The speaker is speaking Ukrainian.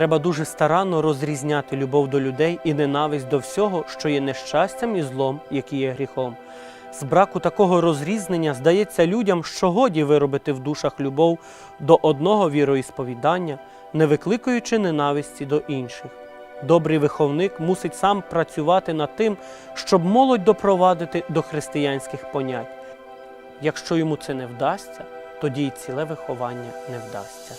Треба дуже старанно розрізняти любов до людей і ненависть до всього, що є нещастям і злом, які є гріхом. З браку такого розрізнення здається людям, що годі виробити в душах любов до одного віроісповідання, не викликаючи ненависті до інших. Добрий виховник мусить сам працювати над тим, щоб молодь допровадити до християнських понять. Якщо йому це не вдасться, тоді й ціле виховання не вдасться.